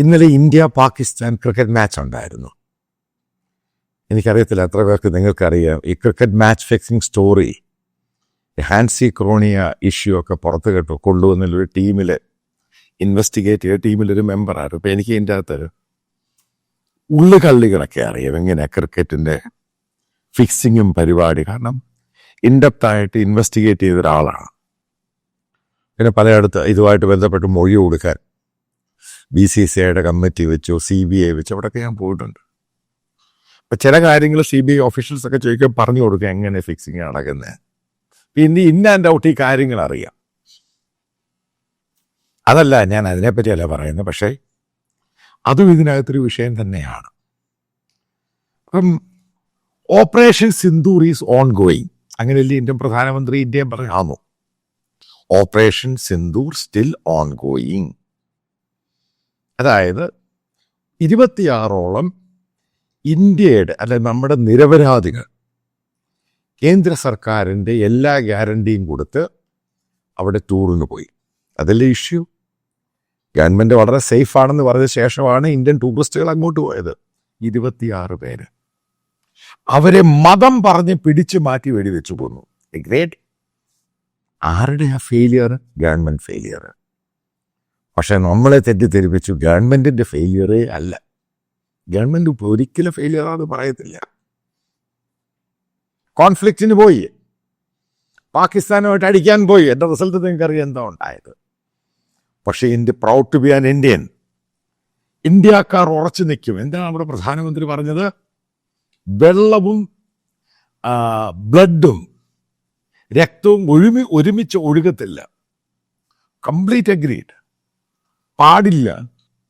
ഇന്നലെ India Pakistan cricket match ഉണ്ടായിരുന്നു. എനിക്കറിയത്തില്ല എത്ര പേർക്ക് നിങ്ങൾക്കറിയാം. ഈ cricket match fixing story Hansie Cronje issue ഒക്കെ പുറത്ത് കേട്ടു കൊണ്ടുവന്നൊരു ടീമിൽ ഇൻവെസ്റ്റിഗേറ്റ് ചെയ്ത ടീമിലൊരു മെമ്പറായിരുന്നു ഇപ്പം എനിക്ക് ഇതിന്റെ അകത്തൊരു ഉള്ളുകള്ളികളൊക്കെ അറിയാം എങ്ങനെ ക്രിക്കറ്റിന്റെ ഫിക്സിങ്ങും പരിപാടി. കാരണം ഇൻഡെപ്തായിട്ട് ഇൻവെസ്റ്റിഗേറ്റ് ചെയ്ത ഒരാളാണ്. പിന്നെ പലയിടത്ത് ഇതുമായിട്ട് ബന്ധപ്പെട്ട് മൊഴി കൊടുക്കാൻ ബി സി സി ഐയുടെ കമ്മിറ്റി വെച്ചു സി ബി ഐ വെച്ചു അവിടെയൊക്കെ ഞാൻ പോയിട്ടുണ്ട്. അപ്പം ചില കാര്യങ്ങൾ സി ബി ഐ ഓഫീഷ്യൽസ് ഒക്കെ ചോദിക്കാൻ പറഞ്ഞു കൊടുക്കുക എങ്ങനെ ഫിക്സിങ് നടക്കുന്നത് പിന്നെ ഇന്ന ആൻഡ് ഔട്ട് ഈ കാര്യങ്ങൾ അറിയാം. അതല്ല ഞാൻ അതിനെപ്പറ്റിയല്ല പറയുന്നത് പക്ഷേ അതും ഇതിനകത്തൊരു വിഷയം തന്നെയാണ്. അപ്പം operation Sindoor is on going അങ്ങനെയല്ലേ ഇന്ത്യൻ പ്രധാനമന്ത്രി ഇന്ത്യയും പറയാമോ operation Sindoor still on going അതായത് ഇരുപത്തിയാറോളം ഇന്ത്യയുടെ അല്ലെ നമ്മുടെ നിരപരാധികൾ കേന്ദ്ര സർക്കാരിന്റെ എല്ലാ ഗ്യാരണ്ടിയും കൊടുത്ത് അവിടെ ടൂറിന് പോയി. അതല്ലേ ഇഷ്യൂ? ഗവൺമെന്റ് വളരെ സേഫ് ആണെന്ന് പറഞ്ഞ ശേഷമാണ് ഇന്ത്യൻ ടൂറിസ്റ്റുകൾ അങ്ങോട്ട് പോയത്. ഇരുപത്തിയാറ് പേര്. അവരെ മതം പറഞ്ഞ് പിടിച്ചു മാറ്റി വെടിവെച്ചു പോന്നു. ഗ്രേറ്റ് ആരുടെ ആ ഫെയിലിയർ ഗവൺമെന്റ് ഫെയിലിയർ പക്ഷെ നമ്മളെ തെറ്റിദ്ധരിപ്പിച്ചു. ഗവൺമെന്റിന്റെ ഫെയിലിയറേ അല്ല. ഗവൺമെന്റ് ഒരിക്കലും ഫെയിലിയറാന്ന് പറയത്തില്ല. കോൺഫ്ലിക്റ്റിന് പോയി. പാകിസ്ഥാനുമായിട്ട് അടിക്കാൻ പോയി. എന്റെ റിസൾട്ട് നിങ്ങൾക്ക് അറിയാം എന്താ ഉണ്ടായത്? പക്ഷേ India proud to be an Indian ഇന്ത്യക്കാർ ഉറച്ചു നിൽക്കും. എന്താണ് നമ്മുടെ പ്രധാനമന്ത്രി പറഞ്ഞത്? വെള്ളവും ബ്ലഡും രക്തവും ഒരുമി ഒരുമിച്ച് ഒഴുകത്തില്ല. കംപ്ലീറ്റ് അഗ്രീഡ് പാടില്ല.